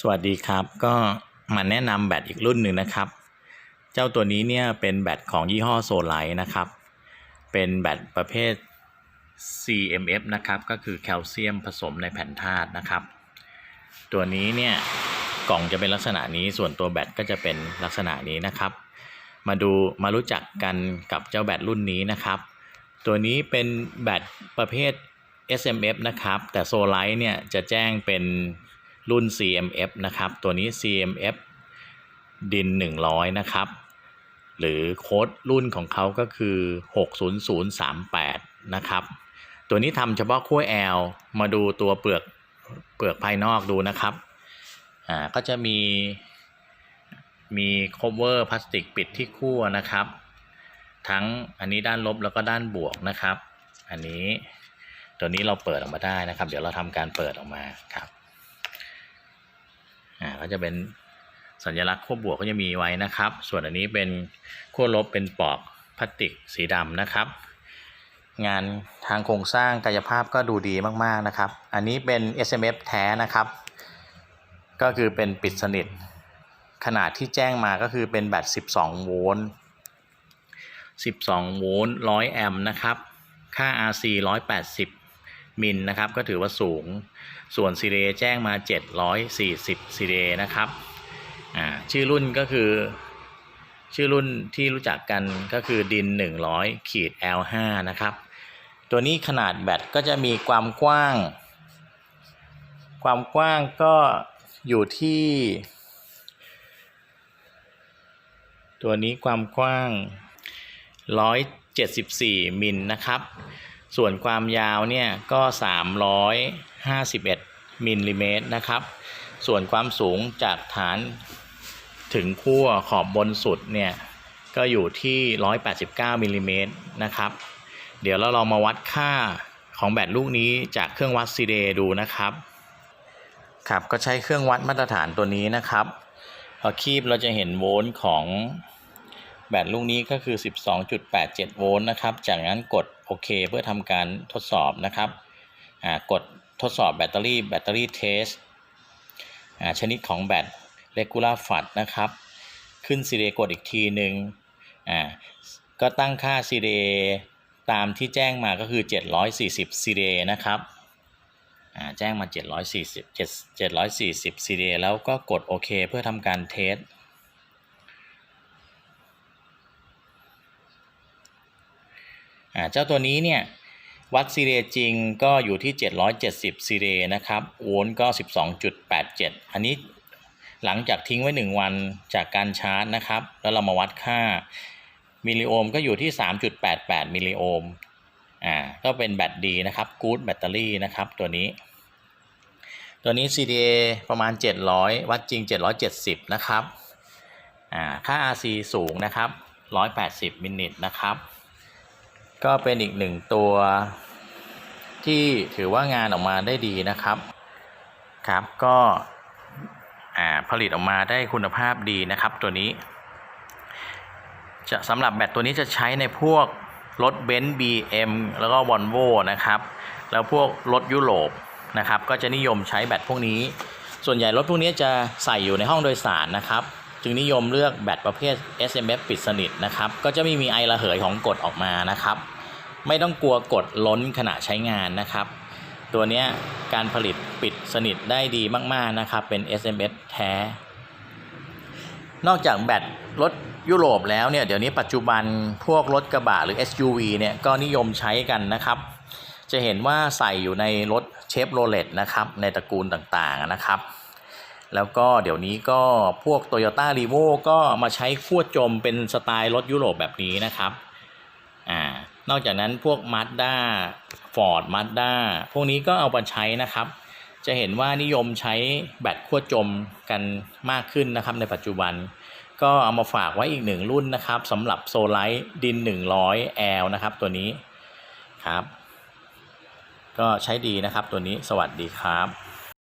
สวัสดีครับ ก็มาแนะนำแบตอีกรุ่นหนึ่งนะครับ เจ้าตัวนี้เนี่ยเป็นแบตของยี่ห้อโซไลท์นะครับ เป็นแบตประเภท CMF นะครับ ก็คือแคลเซียมผสมในแผ่นธาตุนะครับ ตัวนี้เนี่ยกล่องจะเป็นลักษณะนี้ส่วนตัวแบตก็จะเป็นลักษณะนี้นะครับ มาดูมารู้จักกันกับเจ้าแบตรุ่นนี้นะครับ ตัวนี้เป็นแบตประเภท SMF นะครับ แต่โซไลท์เนี่ยจะแจ้งเป็น รุ่น CMF นะครับ ตัวนี้ CMF ดิน 100 นะครับ หรือโค้ดรุ่นของเขาก็คือ 60038 นะครับ ตัวนี้ทำเฉพาะขั้ว L มาดูตัวเปลือกเปลือกภายนอกดูนะครับ อ่า ก็จะมีมี cover พลาสติกปิดที่ขั้วนะครับ ทั้งอันนี้ด้านลบแล้วก็ด้านบวกนะครับ อันนี้ตัวนี้เราเปิดออกมาได้นะครับ เดี๋ยวเราทำการเปิดออกมาครับ อ่าก็จะเป็นสัญลักษณ์ขั้วบวกก็จะมีไว้นะครับ ส่วนอันนี้เป็นขั้วลบเป็นปอกพลาสติกสีดำนะครับ งานทางโครงสร้างกายภาพก็ดูดีมากๆนะครับ อันนี้เป็น SMF แท้นะครับ ก็คือเป็นปิดสนิท ขนาดที่แจ้งมาก็คือเป็นแบต 12 โวลต์ 12 โวลต์ 100 แอมป์นะครับ ค่า RC 180 มิลนะครับ ก็ถือว่าสูง ส่วนซีเรแจ้งมา 740ซีเรนะครับชื่อรุ่นก็คือ ชื่อรุ่นที่รู้จักกันก็คือดิน 100ขีด L5 นะครับ ตัวนี้ขนาดแบตก็จะมีความกว้าง ความกว้างก็อยู่ที่ ตัวนี้ความกว้าง 174 มิลนะครับ ส่วนความยาวเนี่ยก็ 351มิลลิเมตรนะครับ ส่วนความสูงจากฐานถึงขั้วขอบบนสุดเนี่ยก็อยู่ที่ 189มิลลิเมตรนะครับ เดี๋ยวเราลองมาวัดค่าของแบตลูกนี้จากเครื่องวัดซีเดดูนะครับ ครับ ก็ใช้เครื่องวัดมาตรฐานตัวนี้นะครับ พอคีบเราจะเห็นโวลต์ของแบตลูกนี้ก็คือ 12.87 โวลต์นะครับ จากนั้นกด โอเคเพื่อทำการทดสอบนะครับกดทดสอบแบตเตอรี่แบตเตอรี่เทสชนิดของแบต regular f a t นะครับ ขึ้นซีเรกดอีกทีหนึ่งอ่าก็ตั้งค่าซีเรตามที่แจ้งมาก็คือ 740ซีเรนะครับอ่าแจ้งมา 740 7 740 CDA แล้วก็กดโอเคเพื่อทำการเทส อ่าเจ้าตัวนี้เนี่ยวัด CDA จริงก็อยู่ที่ 770 CDA นะครับโวลต์ก็ 12.87 อันนี้หลังจากทิ้งไว้ 1 วันจากการชาร์จนะครับ แล้วเรามาวัดค่ามิลลิโอห์มก็อยู่ที่ 3.88 มิลลิโอห์มอ่าก็เป็นแบตดีนะครับกู๊ดแบตเตอรี่นะครับตัวนี้ ตัวนี้ CDA ประมาณ 700 วัดจริง 770 นะครับอ่าค่า RC สูงนะครับ 180 มิลลิตรนะครับ ก็เป็นอีกหนึ่งตัวที่ถือว่างานออกมาได้ดีนะครับครับก็ผลิตออกมาได้คุณภาพดีนะครับตัวนี้ จะสำหรับแบตตัวนี้จะใช้ในพวกรถเบนซ์ BM แล้วก็วอลโวนะครับ แล้วพวกรถยุโรปนะครับ ก็จะนิยมใช้แบตพวกนี้ ส่วนใหญ่รถพวกนี้จะใส่อยู่ในห้องโดยสารนะครับ จึงนิยมเลือกแบตประเภท SMF ปิดสนิทนะครับ ก็จะไม่มีไอระเหยของกดออกมานะครับ ไม่ต้องกลัวกดล้นขณะใช้งานนะครับ ตัวนี้การผลิตปิดสนิทได้ดีมากๆนะครับ เป็น SMF แท้ นอกจากแบตรถยุโรปแล้วเนี่ยเดี๋ยวนี้ปัจจุบันพวกรถกระบะหรือ SUV เนี่ยก็นิยมใช้กันนะครับ จะเห็นว่าใส่อยู่ในรถเชฟโรเลตนะครับในตระกูลต่างๆนะครับ แล้วก็เดี๋ยวนี้ก็พวก Toyota r e v o ก็มาใช้ขั้วจมเป็นสไตล์รถยุโรปแบบนี้นะครับ นอกจากนั้นพวก Mazda Ford Mazda พวกนี้ก็เอามาใช้นะครับ จะเห็นว่านิยมใช้แบตขั้วจมกันมากขึ้นนะครับในปัจจุบัน ก็เอามาฝากไว้อีกหนึ่งรุ่นนะครับสำหรับโซลไลท์ดิน 100 L นะครับตัวนี้ครับ ก็ใช้ดีนะครับตัวนี้สวัสดีครับ